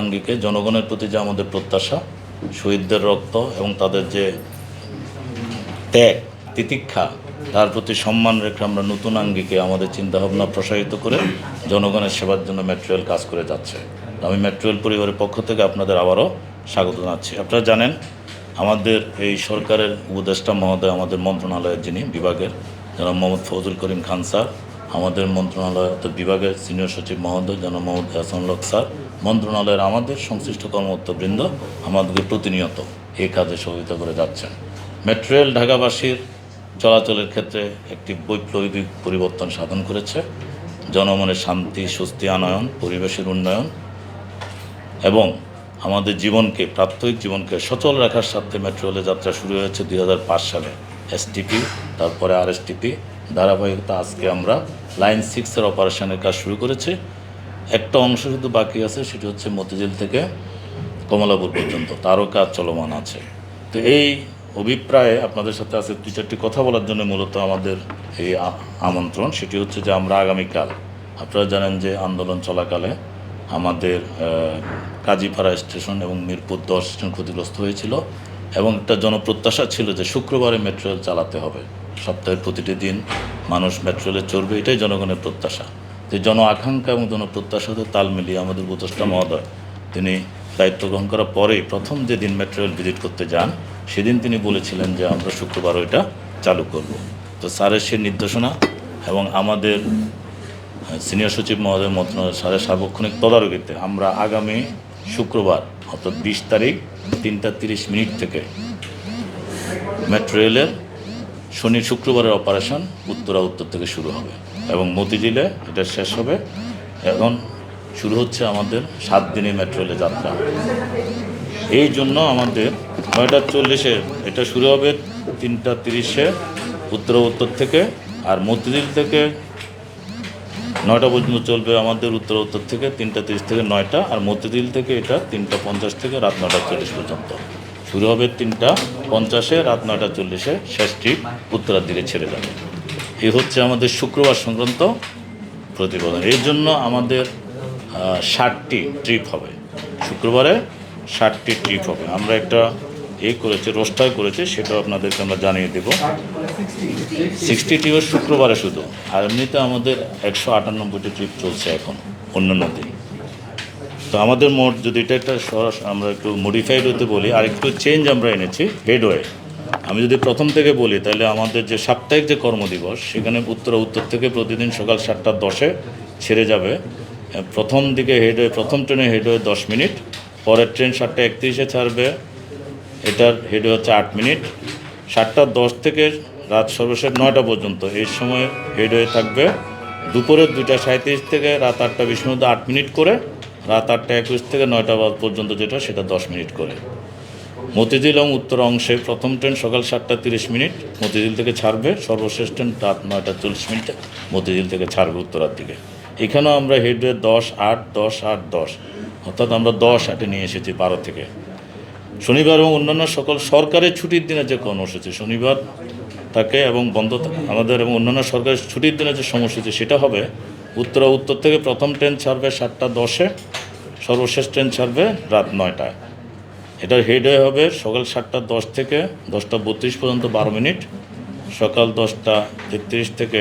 আঙ্গিকে জনগণের প্রতি যে আমাদের প্রত্যাশা, শহীদদের রক্ত এবং তাদের যে ত্যাগ, তিতিক্ষা, তার প্রতি সম্মান রেখে আমরা নতুন আঙ্গিকে আমাদের চিন্তাভাবনা প্রসারিত করে জনগণের সেবার জন্য মেট্রোয়েল কাজ করে যাচ্ছে। আমি মেট্রোয়েল পরিবারের পক্ষ থেকে আপনাদের আবারও স্বাগত জানাচ্ছি। আপনারা জানেন, আমাদের এই সরকারের উপদেষ্টা মহোদয় আমাদের মন্ত্রণালয়ের যিনি, বিভাগের, জনাব মোহাম্মদ ফজল করিম খান স্যার, আমাদের মন্ত্রণালয় অর্থাৎ বিভাগের সিনিয়র সচিব মহোদয়, জনাব মোহাম্মদ হাসানুল্লাহ স্যার মন্ত্রণালয়ের আমাদের সংশ্লিষ্ট কর্মকর্তাবৃন্দ আমাদেরকে প্রতিনিয়ত এই কাজে সহযোগিতা করে যাচ্ছেন। মেট্রো রেল ঢাকাবাসীর চলাচলের ক্ষেত্রে একটি বৈপ্লবিক পরিবর্তন সাধন করেছে। জনমনে শান্তি, স্বস্তি, আনয়ন, পরিবেশের উন্নয়ন এবং আমাদের জীবনকে, প্রাত্যহিক জীবনকে সচল রাখার স্বার্থে মেট্রো রেলের যাত্রা শুরু হয়েছে দু হাজার পাঁচ সালে। এসটিপি তারপরে আর আরএসটিপি ধারাবাহিকতা আজকে আমরা লাইন সিক্সের অপারেশনের কাজ শুরু করেছি। একটা অংশ শুধু বাকি আছে, সেটি হচ্ছে মতিঝিল থেকে কমলাপুর পর্যন্ত। তারও কাজ চলমান আছে। তো এই অভিপ্রায়ে আপনাদের সাথে আছে দুই চারটি কথা বলার জন্য মূলত আমাদের এই আমন্ত্রণ। সেটি হচ্ছে যে আমরা আগামীকাল, আপনারা জানেন যে আন্দোলন চলাকালে আমাদের কাজীপাড়া স্টেশন এবং মিরপুর দশ স্টেশন ক্ষতিগ্রস্ত হয়েছিল এবং একটা জনপ্রত্যাশা ছিল যে শুক্রবারে মেট্রো চালাতে হবে। সপ্তাহের প্রতিটি দিন মানুষ মেট্রো রেলে চড়বে, এটাই জনগণের প্রত্যাশা। যে জন আকাঙ্ক্ষা এবং জনপ্রত্যাশাতে তাল মিলিয়ে আমাদের উপদেষ্টা মহোদয়, তিনি দায়িত্ব গ্রহণ করার পরেই প্রথম যে দিন মেট্রো ভিজিট করতে যান, সেদিন তিনি বলেছিলেন যে আমরা শুক্রবার ওইটা চালু করব। তো স্যারের সে নির্দেশনা এবং আমাদের সিনিয়র সচিব মহোদয় মন্ত্রণালয় স্যারের সার্বক্ষণিক তদারকিতে আমরা আগামী শুক্রবার, অর্থাৎ বিশ তারিখ, তিনটা তিরিশ মিনিট থেকে মেট্রো রেলের শনি শুক্রবারের অপারেশন উত্তরা উত্তর থেকে শুরু হবে। এবং মতিঝিলে এটা শেষ হবে। এখন শুরু হচ্ছে আমাদের সাত দিনের মেট্রো রেলের যাত্রা। এই জন্য আমাদের নয়টা চল্লিশে এটা শুরু হবে তিনটা তিরিশে উত্তর উত্তর থেকে, আর মতিঝিল থেকে নয়টা পর্যন্ত চলবে আমাদের উত্তর উত্তর থেকে তিনটা তিরিশ থেকে নয়টা, আর মতিঝিল থেকে এটা তিনটা পঞ্চাশ থেকে রাত নয়টা চল্লিশ পর্যন্ত। শুরু হবে তিনটা পঞ্চাশে, রাত নয়টা চল্লিশে, শেষ ট্রিপ উত্তরার দিকে ছেড়ে যাবে। এই হচ্ছে আমাদের শুক্রবার সংক্রান্ত প্রতিবেদন। এর জন্য আমাদের ষাটটি ট্রিপ হবে। শুক্রবারে ষাটটি ট্রিপ হবে। আমরা একটা এ করেছি রোস্টার করেছি, সেটাও আপনাদেরকে আমরা জানিয়ে দেবো। সিক্সটি ট্রিপের শুক্রবারে শুধু, আর এমনিতে আমাদের একশো আটানব্বইটি ট্রিপ চলছে এখন, অন্যান্য দিন। তো আমাদের মোট যদি এটা একটা আমরা একটু মডিফাইড হতে বলি আর একটু চেঞ্জ আমরা এনেছি হেডওয়ে আমি যদি প্রথম থেকে বলি, তাহলে আমাদের যে সাপ্তাহিক যে কর্মদিবস, সেখানে উত্তর উত্তর থেকে প্রতিদিন সকাল সাতটা দশে ছেড়ে যাবে। প্রথম দিকে হেড হয়ে, প্রথম ট্রেনে হেড হয়ে দশ মিনিট, পরের ট্রেন সাতটা একত্রিশে ছাড়বে, এটার হেডওয়ে হচ্ছে আট মিনিট। সাতটা দশ থেকে রাত সর্বশেষ নয়টা পর্যন্ত এই সময় হেড হয়ে থাকবে। দুপুরের দুইটা সাঁত্রিশ থেকে রাত আটটা বিশ আট মিনিট করে রাত আটটা একুশ থেকে নয়টা পর্যন্ত যেটা, সেটা দশ মিনিট করে। মতিঝিল এবং উত্তর অংশে প্রথম ট্রেন সকাল সাতটা তিরিশ মিনিট। মতিঝিল থেকে ছাড়বে, সর্বশেষ ট্রেন রাত নয়টা চল্লিশ মিনিটে। মতিঝিল থেকে ছাড়বে উত্তরার দিকে। এখানেও আমরা হেডওয়ে দশ, আট দশ আট, দশ। অর্থাৎ আমরা দশ আটে নিয়ে এসেছি বারো থেকে। শনিবার এবং অন্যান্য সকল সরকারের ছুটির দিনে যে কর্মসূচি, শনিবার থাকে এবং বন্ধ থাকে। আমাদের এবং অন্যান্য সরকারের ছুটির দিনে যে সময়সূচি সেটা হবে উত্তর উত্তর থেকে প্রথম ট্রেন ছাড়বে সাতটা দশে, সর্বশেষ ট্রেন ছাড়বে রাত নয়টায়। এটার হেডওয়ে হবে সকাল সাতটা দশ থেকে দশটা বত্রিশ পর্যন্ত বারো মিনিট, সকাল দশটা তেত্রিশ থেকে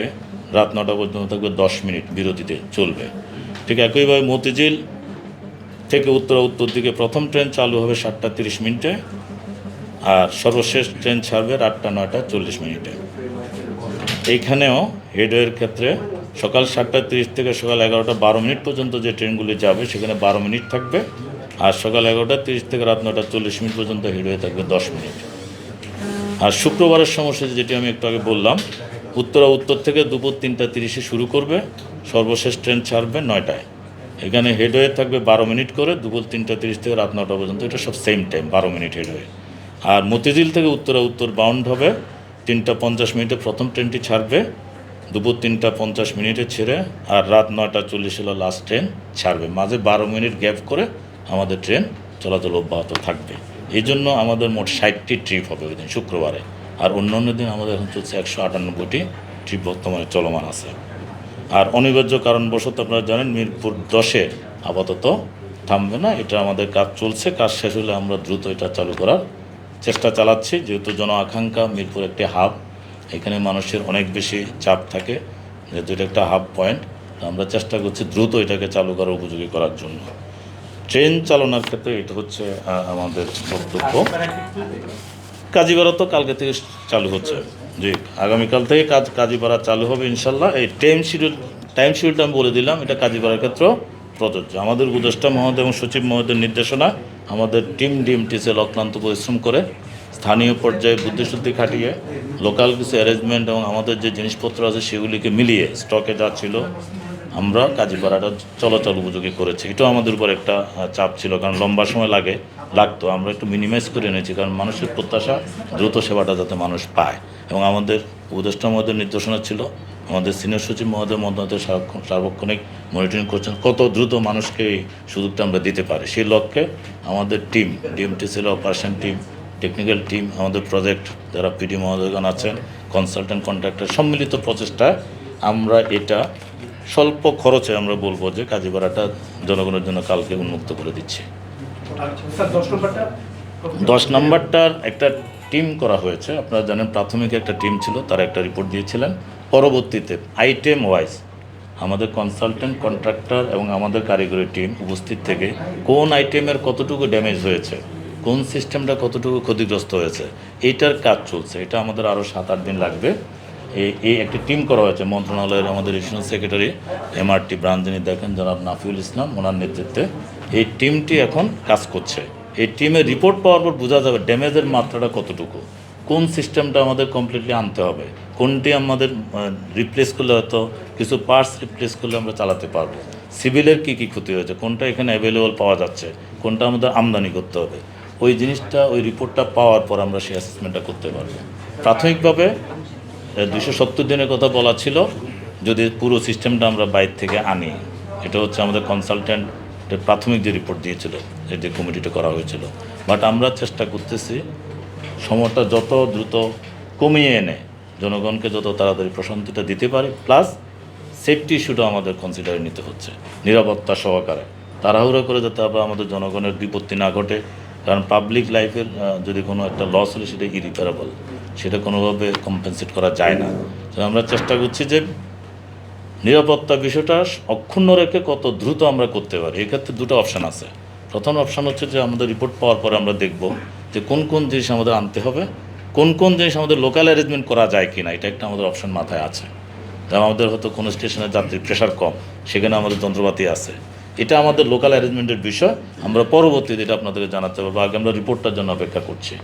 রাত নটা পর্যন্ত থাকবে দশ মিনিট বিরতিতে চলবে। ঠিক একইভাবে মতিঝিল থেকে উত্তর উত্তর দিকে প্রথম ট্রেন চালু হবে সাতটা তিরিশ মিনিটে আর সর্বশেষ ট্রেন ছাড়বে আটটা নয়টা চল্লিশ মিনিটে। এইখানেও হেডওয়ের ক্ষেত্রে সকাল সাতটা তিরিশ থেকে সকাল এগারোটা বারো মিনিট পর্যন্ত যে ট্রেনগুলি যাবে সেখানে বারো মিনিট থাকবে। আর সকাল এগারোটা, তিরিশ থেকে রাত নটা চল্লিশ মিনিট পর্যন্ত হিট হেডওয়ে থাকবে দশ মিনিট। আর শুক্রবারের সমস্যা যেটি আমি একটু আগে বললাম, উত্তরা উত্তর থেকে দুপুর তিনটা তিরিশে শুরু করবে, সর্বশেষ ট্রেন ছাড়বে নয়টায়। এখানে হেড হয়ে থাকবে বারো মিনিট করে, দুপুর তিনটা তিরিশ থেকে রাত নটা পর্যন্ত, এটা সব সেম টাইম বারো মিনিট হেড হয়ে। আর মতিঝিল থেকে উত্তরা উত্তর বাউন্ড হবে, তিনটা পঞ্চাশ মিনিটে প্রথম ট্রেনটি ছাড়বে, দুপুর তিনটা পঞ্চাশ মিনিটে ছেড়ে, আর রাত নয়টা চল্লিশ হলো লাস্ট ট্রেন ছাড়বে। মাঝে বারো মিনিট গ্যাপ করে আমাদের ট্রেন চলাচল অব্যাহত থাকবে। এই জন্য আমাদের মোট ষাটটি ট্রিপ হবে ওই দিন, শুক্রবারে। আর অন্য অন্য দিন আমাদের এখন চলছে একশো আটানব্বইটি ট্রিপ বর্তমানে চলমান আছে। আর অনিবার্য কারণবশত আপনারা জানেন, মিরপুর দশে আপাতত থামবে না। এটা আমাদের কাজ চলছে, কাজ শেষ হলে আমরা দ্রুত এটা চালু করার চেষ্টা চালাচ্ছি। যেহেতু জন আকাঙ্ক্ষা, মিরপুর একটি হাব, এখানে মানুষের অনেক বেশি চাপ থাকে। যেহেতু এটা একটা হাব পয়েন্ট আমরা চেষ্টা করছি দ্রুত এটাকে চালু করার উপযোগী করার জন্য। ট্রেন চালানোর ক্ষেত্রে এটা হচ্ছে আমাদের বক্তব্য। কাজীপাড়া তো কালকে থেকে চালু হচ্ছে। জি, আগামীকাল থেকে কাজ, কাজীপাড়া চালু হবে ইনশাল্লাহ। এই টাইম শিডিউল টাইম শিডিউলটা আমি বলে দিলাম, এটা কাজীপাড়ার ক্ষেত্রেও প্রযোজ্য। আমাদের উপদেষ্টা মহোদয় এবং সচিব মহোদয়ের নির্দেশনা, আমাদের টিম ডিএমটিসেল অক্লান্ত পরিশ্রম করে স্থানীয় পর্যায়ে বুদ্ধিশুদ্ধি খাটিয়ে লোকাল কিছু অ্যারেঞ্জমেন্ট এবং আমাদের যে জিনিসপত্র আছে সেগুলিকে মিলিয়ে স্টকে যা ছিল আমরা কাজীপাড়াটা চলাচল উপযোগী করেছি। এটাও আমাদের উপর একটা চাপ ছিল, কারণ লম্বা সময় লাগে, লাগতো। আমরা একটু মিনিমাইজ করে নিয়েছি কারণ মানুষের প্রত্যাশা দ্রুত সেবাটা যাতে মানুষ পায়। এবং আমাদের উপদেষ্টা মহোদয়ের নির্দেশনা ছিল, আমাদের সিনিয়র সচিব মহোদয় মন্ত্রণালয় সার্বক্ষণ- সার্বক্ষণিক মনিটরিং করছেন, কত দ্রুত মানুষকে এই সুযোগটা আমরা দিতে পারি। সেই লক্ষ্যে আমাদের team DMT cell operation team technical team আমাদের প্রজেক্ট যারা পিডি মহোদয়গণ আছেন কনসালটেন্ট কন্ট্রাক্টর সম্মিলিত প্রচেষ্টায় আমরা এটা স্বল্প খরচে আমরা বলব যে কাজীপাড়াটা জনগণের জন্য কালকে উন্মুক্ত করে দিচ্ছি। দশ নম্বরটার একটা টিম করা হয়েছে। আপনারা জানেন প্রাথমিক একটা টিম ছিল, তারা একটা রিপোর্ট দিয়েছিলেন। পরবর্তীতে আইটেম ওয়াইজ আমাদের কনসালটেন্ট কন্ট্রাক্টর এবং আমাদের কারিগরি টিম উপস্থিত থেকে কোন আইটেমের কতটুকু ড্যামেজ হয়েছে, কোন সিস্টেমটা কতটুকু ক্ষতিগ্রস্ত হয়েছে এইটার কাজ চলছে। এটা আমাদের আরও সাত আট দিন লাগবে। এই একটি টিম করা হয়েছে। মন্ত্রণালয়ের আমাদের রিজনাল সেক্রেটারি এমআরটি ব্রাঞ্চ যিনি দেখেন জনাব নাফিউল ইসলাম, ওনার নেতৃত্বে। এই টিমটি এখন কাজ করছে। এই টিমের রিপোর্ট পাওয়ার পর বোঝা যাবে ড্যামেজের মাত্রাটা কতটুকু। কোন সিস্টেমটা আমাদের কমপ্লিটলি আনতে হবে? কোনটি আমাদের রিপ্লেস করলে হয়তো কিছু পার্টস রিপ্লেস করলে আমরা চালাতে পারব? সিভিলের কী কী ক্ষতি হয়েছে? কোনটা এখানে অ্যাভেলেবল পাওয়া যাচ্ছে? কোনটা আমাদের আমদানি করতে হবে? ওই জিনিসটা, ওই রিপোর্টটা পাওয়ার পর আমরা সেই অ্যাসেসমেন্টটা করতে পারব। প্রাথমিকভাবে দুশো সত্তর দিনের কথা বলা ছিল, যদি পুরো সিস্টেমটা আমরা বাইরে থেকে আনি। এটা হচ্ছে আমাদের কনসালটেন্টের প্রাথমিক যে রিপোর্ট দিয়েছিল, এই যে কমিটিটা করা হয়েছিল। বাট আমরা চেষ্টা করতেছি সময়টা যত দ্রুত কমিয়ে এনে, জনগণকে যত তাড়াতাড়ি প্রশান্তিটা দিতে পারি প্লাস সেফটি ইস্যুটা আমাদের কনসিডারে নিতে হচ্ছে, নিরাপত্তা সহকারে। তাড়াহুড়ো করে যাতে আবার আমাদের জনগণের বিপত্তি না ঘটে, কারণ পাবলিক লাইফের যদি কোনো একটা লস হলে সেটা ইরিপেয়ারেবল সেটা কোনোভাবে কম্পেনসেট করা যায় না। আমরা চেষ্টা করছি যে নিরাপত্তা বিষয়টা অক্ষুণ্ণ রেখে কত দ্রুত আমরা করতে পারি। এক্ষেত্রে দুটো অপশান আছে। প্রথম অপশান হচ্ছে যে আমাদের রিপোর্ট পাওয়ার পরে আমরা দেখব যে কোন কোন জিনিস আমাদের আনতে হবে, কোন কোন জিনিস আমাদের লোকাল অ্যারেঞ্জমেন্ট করা যায় কি না এটা একটা আমাদের অপশান মাথায় আছে। যেমন আমাদের হয়তো কোনো স্টেশনে যাত্রীর প্রেশার কম, সেখানে আমাদের যন্ত্রপাতি আছে। এটা আমাদের লোকাল অ্যারেঞ্জমেন্টের বিষয়। আমরা পরবর্তীতে এটা আপনাদেরকে জানাতে পারব। আগে আমরা রিপোর্টটার জন্য অপেক্ষা করছি।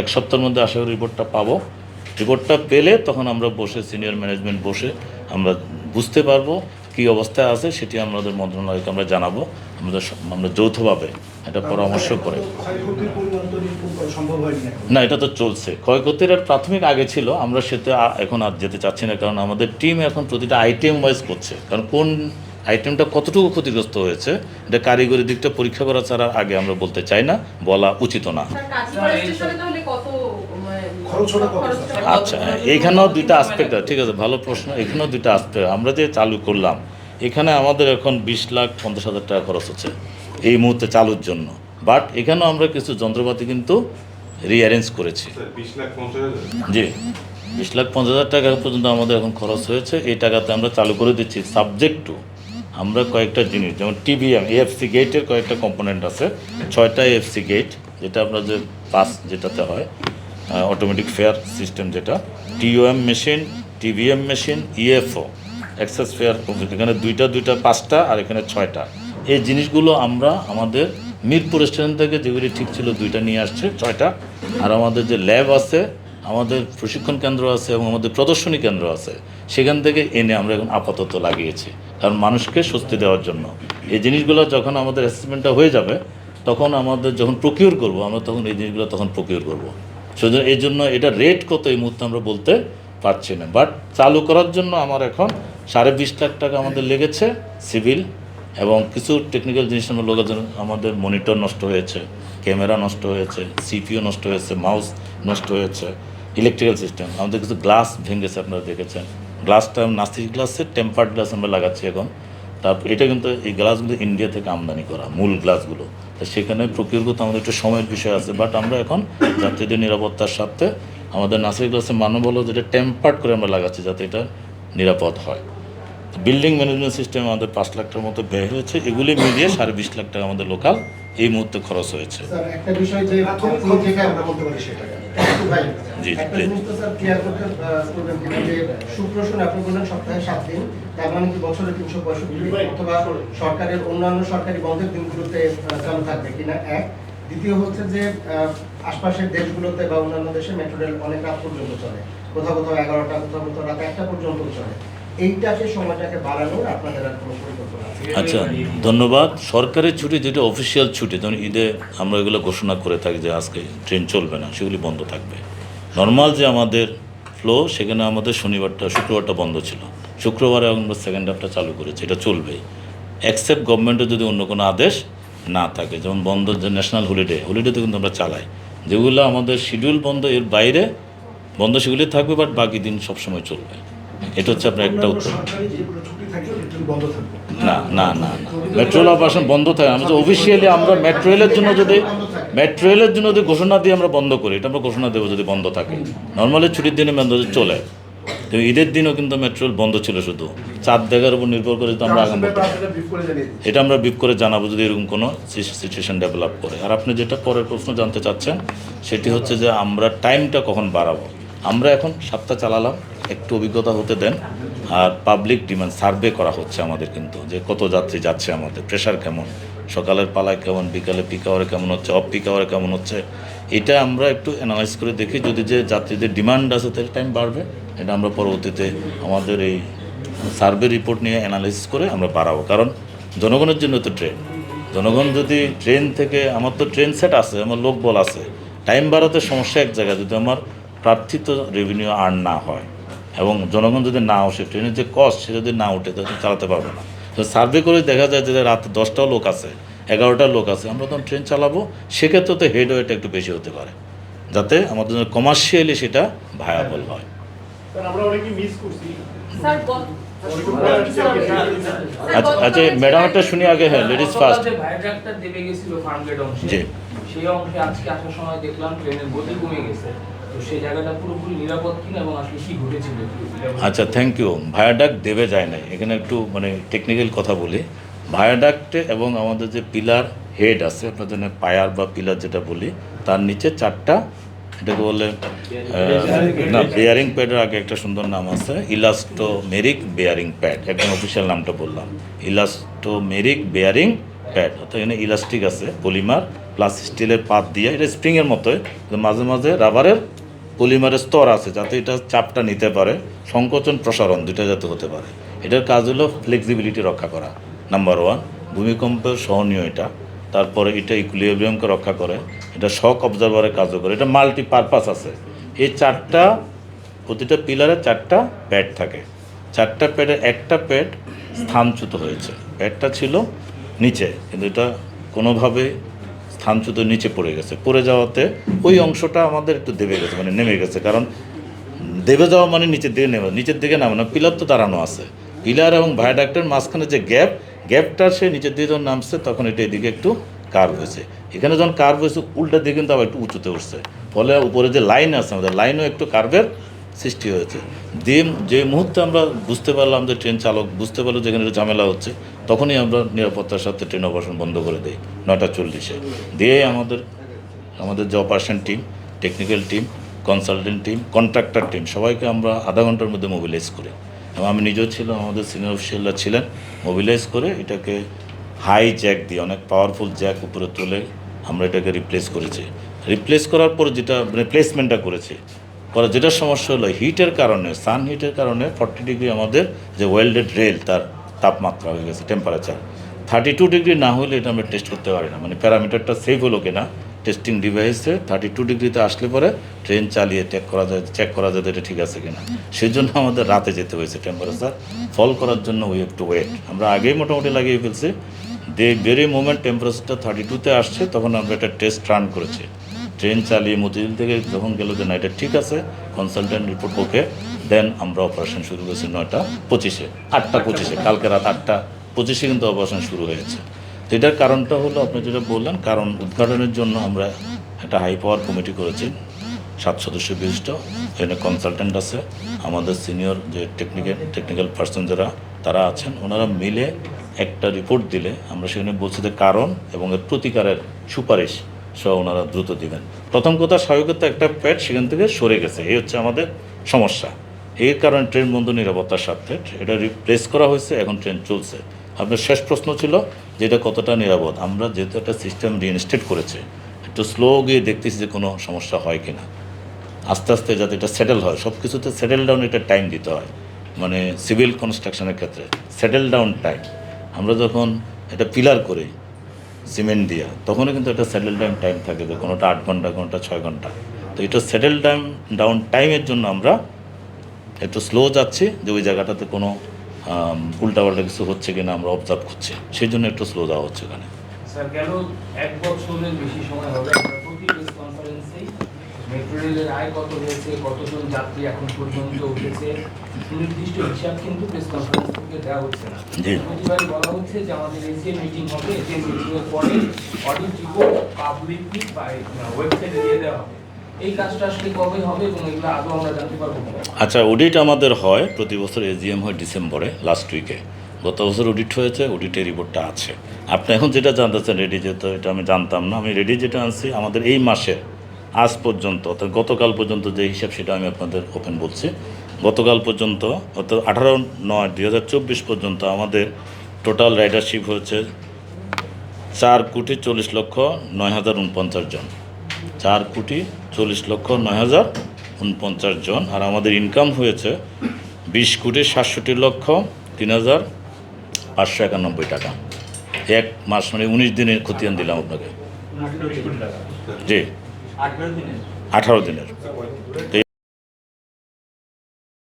এক সপ্তাহের মধ্যে আশা করি রিপোর্টটা পাবো। রিপোর্টটা পেলে তখন আমরা বসে সিনিয়র ম্যানেজমেন্ট বসে আমরা বুঝতে পারব কী অবস্থায় আছে, সেটি আমাদের মন্ত্রণালয়কে আমরা জানাব। আমাদের আমরা যৌথভাবে এটা পরামর্শ করে। না, এটা তো চলছে। ক্ষয়ক্ষতির আর প্রাথমিক আগে ছিল, আমরা সেটা এখন আর যেতে চাচ্ছি না, কারণ আমাদের টিম এখন প্রতিটা আইটেম ওয়াইজ করছে। কারণ কোন আইটেমটা কতটুকু ক্ষতিগ্রস্ত হয়েছে এটা কারিগরি দিকটা পরীক্ষা করা ছাড়া আগে আমরা বলতে চাই না বলা উচিত না। মানে? আচ্ছা এইখানেও দুইটা আসপেক্ট ঠিক আছে ভালো প্রশ্ন এখানেও দুইটা আসপেক্ট আমরা যে চালু করলাম এখানে আমাদের এখন বিশ লাখ পঞ্চাশ হাজার টাকা খরচ হচ্ছে এই মুহূর্তে চালুর জন্য। বাট এখানেও আমরা কিছু যন্ত্রপাতি কিন্তু রিঅ্যারেঞ্জ করেছি। জি বিশ লাখ পঞ্চাশ হাজার টাকা পর্যন্ত আমাদের এখন খরচ হয়েছে এই টাকাতে আমরা চালু করে দিচ্ছি সাবজেক্ট টু আমরা কয়েকটা জিনিস, যেমন টিভিএম এএফসি গেটের কয়েকটা কম্পোনেন্ট আছে। ছয়টা এএফসি গেট যেটা আমরা যে পাস যেটাতে হয় অটোমেটিক ফেয়ার সিস্টেম যেটা TOM machine TVM machine EFO access fare এখানে দুইটা দুইটা, পাঁচটা আর এখানে ছয়টা। এই জিনিসগুলো আমরা আমাদের মিরপুর স্টেশন থেকে যেগুলি ঠিক ছিল দুইটা নিয়ে আসছে, ছয়টা। আর আমাদের যে ল্যাব আছে আমাদের প্রশিক্ষণ কেন্দ্র আছে এবং আমাদের প্রদর্শনী কেন্দ্র আছে। সেখান থেকে এনে আমরা এখন আপাতত লাগিয়েছি। কারণ মানুষকে স্বস্তি দেওয়ার জন্য। এই জিনিসগুলো যখন আমাদের অ্যাসেসমেন্টটা হয়ে যাবে, তখন আমাদের যখন প্রকিউর করব, আমরা তখন এই জিনিসগুলো তখন প্রকিউর করব। সুতরাং এই জন্য এটা রেট কত এই মুহূর্তে আমরা বলতে পারছি না। বাট চালু করার জন্য আমার এখন সাড়ে বিশ লাখ টাকা আমাদের লেগেছে সিভিল এবং কিছু টেকনিক্যাল জিনিস আমরা লোকের জন্য, আমাদের মনিটর নষ্ট হয়েছে ক্যামেরা নষ্ট হয়েছে সিপিও নষ্ট হয়েছে মাউস নষ্ট হয়েছে ইলেকট্রিক্যাল সিস্টেম আমাদের কিছু গ্লাস ভেঙেছে আপনারা দেখেছেন। গ্লাসটা নাস্তিক গ্লাসের টেম্পার্ড গ্লাস আমরা লাগাচ্ছি এখন। তারপর এটা কিন্তু এই গ্লাসগুলো ইন্ডিয়া থেকে আমদানি করা, মূল গ্লাসগুলো তো সেখানে প্রক্রিয়াগত আমাদের একটু সময়ের বিষয় আছে বাট আমরা এখন যাত্রীদের নিরাপত্তার সাথে আমাদের নাসির গ্লাসের মানব হলো যেটা টেম্পার্ড করে আমরা লাগাচ্ছি, যাতে এটা নিরাপদ হয়। বিল্ডিং ম্যানেজমেন্ট সিস্টেম আমাদের পাঁচ লাখ টাকার মতো ব্যয় হয়েছে এগুলি মিলিয়ে সাড়ে বিশ লাখ টাকা আমাদের লোকাল এই মুহূর্তে খরচ হয়েছে। জি, মানে কি বছরে তিনশো পঁয়ষট্টি দিন অথবা সরকারের অন্যান্য সরকারি বন্ধের দিনগুলোতে চালু থাকবে কিনা এক। দ্বিতীয় হচ্ছে যে আশপাশের দেশগুলোতে বা অন্যান্য দেশে মেট্রো রেল অনেক রাত পর্যন্ত চলে। কোথাও কোথাও এগারোটা কোথাও কোথাও রাত একটা পর্যন্ত চলে। এইটাকে সময়টাকে বাড়ানোর আপনাদের আর কোনো আচ্ছা ধন্যবাদ। সরকারের ছুটি যেটা অফিসিয়াল ছুটি, যেমন ঈদে আমরা এগুলো ঘোষণা করে থাকি যে আজকে ট্রেন চলবে না, সেগুলি বন্ধ থাকবে। নর্মাল যে আমাদের ফ্লো সেখানে আমাদের শনিবারটা, শুক্রবারটা বন্ধ ছিল। শুক্রবারে আমরা সেকেন্ড হাফটা চালু করেছি, এটা চলবেই অ্যাকসেপ্ট গভর্নমেন্টের যদি অন্য কোনো আদেশ না থাকে, যেমন বন্ধ যে ন্যাশনাল হলিডে হলিডেতে কিন্তু আমরা চালাই। যেগুলো আমাদের শিডিউল বন্ধ, এর বাইরে বন্ধ সেগুলি থাকবে বাট বাকি দিন সবসময় চলবে। এটা হচ্ছে আপনার একটা উত্তর না না না না। মেট্রো রেল অপারেশন বন্ধ থাকে। আমরা অফিসিয়ালি আমরা মেট্রো রেলের জন্য যদি মেট্রো রেলের জন্য যদি ঘোষণা দিয়ে আমরা বন্ধ করি এটা আমরা ঘোষণা দেবো যদি বন্ধ থাকে। নর্মালি ছুটির দিনে বন্ধ চলে। তো ঈদের দিনও কিন্তু মেট্রো রেল বন্ধ ছিল শুধু। চার জায়গার উপর নির্ভর করে তো আমরা আগাম এটা আমরা বিপ করে জানাব যদি এরকম কোনো সিচুয়েশন ডেভেলপ করে। আর আপনি যেটা পরের প্রশ্ন জানতে চাচ্ছেন সেটি হচ্ছে যে আমরা টাইমটা কখন বাড়াবো? আমরা এখন সাতটা চালালাম। একটু অভিজ্ঞতা হতে দেন। আর পাবলিক ডিমান্ড সার্ভে করা হচ্ছে আমাদের কিন্তু, যে কত যাত্রী যাচ্ছে আমাদের প্রেশার কেমন, সকালের পালায় কেমন, বিকালে পিক আওয়ারে কেমন হচ্ছে অফ পিক আওয়ারে কেমন হচ্ছে, এটা আমরা একটু অ্যানালাইজ করে দেখি। যদি যে যাত্রীদের ডিমান্ড আছে, তাহলে টাইম বাড়বে। এটা আমরা পরবর্তীতে আমাদের এই সার্ভে রিপোর্ট নিয়ে অ্যানালাইসিস করে আমরা বাড়াবো। কারণ জনগণের জন্য তো ট্রেন জনগণ যদি ট্রেন থেকে, আমার তো ট্রেন সেট আছে, আমার লোক বল আছে টাইম বাড়াতে সমস্যা এক জায়গায়, যদি আমার প্রার্থিত রেভিনিউ আর্ন না হয়। এবং জনগণ যদি না আসে ট্রেনের যে কস্ট সে যদি না ওঠে তাহলে চালাতে পারবে না। তো সার্ভে করে দেখা যায় যে রাত দশটাও লোক আছে এগারোটা লোক আছে আমরা তখন ট্রেন চালাবো সেক্ষেত্রে তো হেড ওয়েট একটু বেশি হতে পারে যাতে আমাদের জন্য কমার্শিয়ালি সেটা ভায়াবল হয়। আমরা অনেকে মিস করছি। স্যার গত আচ্ছা আচ্ছা ম্যাডাম একটা শুনি আগে হ্যাঁ লেডিস ফার্স্ট জি। সেই অংশে আজকে আসার সময় দেখলাম ট্রেনের গতি কমে গেছে। আচ্ছা থ্যাংক ইউ ভায়াডাক্ট দেবে যায় নাই। এখানে একটু মানে টেকনিক্যাল কথা বলি। ভায়াডাক্টে এবং আমাদের যে পিলার হেড আছে, আপনার জন্য পায়ার বা পিলার যেটা বলি, তার নিচে চারটা, এটাকে বলে না বেয়ারিং প্যাডের আগে একটা সুন্দর নাম আছে ইলাস্টোমেরিক বেয়ারিং প্যাড একদম অফিসিয়াল নামটা বললাম। ইলাস্টোমেরিক বেয়ারিং প্যাড অর্থাৎ এখানে ইলাস্টিক আছে পলিমার প্লাস স্টিলের পাত দিয়ে। এটা স্প্রিংয়ের মতোই মাঝে মাঝে রাবারের পলিমারের স্তর আছে যাতে এটা চাপটা নিতে পারে, সংকোচন প্রসারণ দুইটা যাতে হতে পারে। এটার কাজ হলো ফ্লেক্সিবিলিটি রক্ষা করা। নাম্বার ওয়ান ভূমিকম্পের সহনীয় এটা। তারপরে এটা ইকুলিব্রিয়ামকে রক্ষা করে, এটা শক অবজারভারের কাজও করে। এটা মাল্টি পারপাস আছে। এই চারটা, প্রতিটা পিলারে চারটা প্যাড থাকে। চারটা প্যাডের একটা প্যাড স্থানচ্যুত হয়েছে। প্যাডটা ছিল নিচে। কিন্তু এটা কোনোভাবে স্থানচ্যুত নিচে পড়ে গেছে। পড়ে যাওয়াতে ওই অংশটা আমাদের একটু দেবে গেছে মানে নেমে গেছে, কারণ দেবে যাওয়া মানে নিচের দিকে নেমে, নিচের দিকে নামে না, পিলার তো দাঁড়ানো আছে। পিলার এবং ভায়াডাক্টের মাঝখানে যে গ্যাপ, গ্যাপটা সে নিচের দিকে যখন নামছে, তখন এটা এদিকে একটু কার্ভ হয়েছে। এখানে যখন কার্ভ হয়েছে, উল্টা দিকে কিন্তু আবার একটু উঁচুতে উঠছে। ফলে উপরে যে লাইন আছে, আমাদের লাইনও একটু কার্ভের সৃষ্টি হয়েছে। দিয়ে যে মুহূর্তে আমরা বুঝতে পারলাম যে ট্রেন চালক, বুঝতে পারল যেখানে ঝামেলা হচ্ছে, তখনই আমরা নিরাপত্তার সাথে ট্রেন অপারেশন বন্ধ করে দিই নটা চল্লিশে। দিয়ে আমাদের আমাদের যে operation team technical team consultant team contractor team সবাইকে আমরা আধা ঘণ্টার মধ্যে মোবিলাইজ করি। এবং আমি নিজেও ছিলাম, আমাদের সিনিয়র অফিসিয়ালরা ছিলেন মোবিলাইজ করে এটাকে হাই জ্যাক দিয়ে, অনেক পাওয়ারফুল জ্যাক উপরে তুলে আমরা এটাকে রিপ্লেস করেছি। রিপ্লেস করার পর যেটা মানে প্লেসমেন্টটা করেছি পরে যেটা সমস্যা হলো হিটের কারণে সান হিটের কারণে ফর্টি ডিগ্রি আমাদের যে ওয়েল্ডেড রেল তার তাপমাত্রা হয়ে গেছে টেম্পারেচার থার্টি টু ডিগ্রি না হলে এটা আমরা টেস্ট করতে পারি না। মানে প্যারামিটারটা সেভ হলো কিনা টেস্টিং ডিভাইসে থার্টি টু ডিগ্রিতে আসলে পরে ট্রেন চালিয়ে চেক করা যায় চেক করা যায় এটা ঠিক আছে কিনা। সেই জন্য আমাদের রাতে যেতে হয়েছে টেম্পারেচার ফল করার জন্য উই হ্যাভ টু ওয়েট আমরা আগেই মোটামুটি লাগিয়ে ফেলছি। দে বেরি মোমেন্ট টেম্পারেচারটা থার্টি টুতে আসছে, তখন আমরা একটা টেস্ট রান করেছি। ট্রেন চালিয়ে মতিঝিল থেকে যখন গেল যে না এটা ঠিক আছে কনসালটেন্ট রিপোর্ট ওকে দেন আমরা অপারেশন শুরু করেছি নয়টা পঁচিশে আটটা পঁচিশে কালকে রাত আটটা পঁচিশে কিন্তু অপারেশন শুরু হয়েছে। তো এটার কারণটা হলো আপনি যেটা বললেন কারণ উদ্ঘাটনের জন্য আমরা একটা হাই পাওয়ার কমিটি করেছি সাত সদস্য বিশিষ্ট এখানে কনসালটেন্ট আছে আমাদের সিনিয়র যে টেকনিক্যাল টেকনিক্যাল পার্সন যারা তারা আছেন ওনারা মিলে একটা রিপোর্ট দিলে আমরা সেখানে বলছি যে কারণ এবং এর প্রতিকারের সুপারিশ সহ ওনারা দ্রুত দিবেন। প্রথম কথা স্বাভাবিকতা একটা প্যাড সেখান থেকে সরে গেছে। এই হচ্ছে আমাদের সমস্যা। এর কারণে ট্রেন বন্ধ নিরাপত্তার স্বার্থে এটা রিপ্লেস করা হয়েছে, এখন ট্রেন চলছে। আপনার শেষ প্রশ্ন ছিল যে এটা কতটা নিরাপদ? আমরা যেহেতু একটা সিস্টেম রিইনস্টেট করেছে, একটু স্লো গিয়ে দেখতেছি যে কোনো সমস্যা হয় কিনা। আস্তে আস্তে যাতে এটা সেটেল হয়। সব কিছুতে সেটেল ডাউন এটা টাইম দিতে হয়। মানে সিভিল কনস্ট্রাকশনের ক্ষেত্রে সেটেল ডাউন টাইম আমরা যখন এটা পিলার করি সিমেন্ট দিয়া, তখনও কিন্তু একটা সেটেল ডাউন টাইম থাকে যে কোনোটা আট ঘণ্টা, কোনোটা ছয় ঘণ্টা। তো এটা সেটেল ডাউন ডাউন টাইমের জন্য আমরা একটু স্লো যাচ্ছি যে ওই জায়গাটাতে কোনো উল্টাপাল্টা কিছু হচ্ছে কিনা আমরা অবজার্ভ করছি। সেই জন্য একটু স্লো যাওয়া হচ্ছে এখানে। স্যার, কেন এক বছরের বেশি সময় হবে আমরা প্রতি প্রেস কনফারেন্সেই মেট্রো রেলের আয় কত হয়েছে কতজন যাত্রী এখন পর্যন্ত উঠেছে সুনির্দিষ্ট হিসাব কিন্তু প্রেস কনফারেন্স থেকে দেওয়া হচ্ছে না। প্রতিবারই বলা হচ্ছে যে আমাদের এসিএ মিটিং হবে যে মিটিংয়ের পরে অডিট রিপোর্ট পাবলিকলি ওয়েবসাইটে দিয়ে দেওয়া হবে। এই কাজটা আসলে কবে হবে এবং এগুলো আদৌ আমরা জানতে পারব আচ্ছা অডিট আমাদের হয় প্রতি বছর এজিএম হয় ডিসেম্বরে লাস্ট উইকে গত বছর অডিট হয়েছে অডিটের রিপোর্টটা আছে। আপনি এখন যেটা জানতেছেন রেডি যেতে এটা আমি জানতাম না আমি রেডি যেটা আনছি আমাদের এই মাসে আজ পর্যন্ত অর্থাৎ গতকাল পর্যন্ত যে হিসাব সেটা আমি আপনাদের ওপেন বলছি গতকাল পর্যন্ত অর্থাৎ আঠারো নয় দুই হাজার চব্বিশ পর্যন্ত আমাদের টোটাল রাইডারশিপ হয়েছে চার কোটি চল্লিশ লক্ষ নয় হাজার উনপঞ্চাশ জন। চার কোটি চল্লিশ লক্ষ নয় হাজার উনপঞ্চাশ জন। আর আমাদের ইনকাম হয়েছে বিশ কোটি সাতষট্টি লক্ষ তিন হাজার পাঁচশো একানব্বই টাকা। এক মাস মানে উনিশ দিনের খতিয়ান দিলাম আপনাকে। জি। আঠারো দিনের।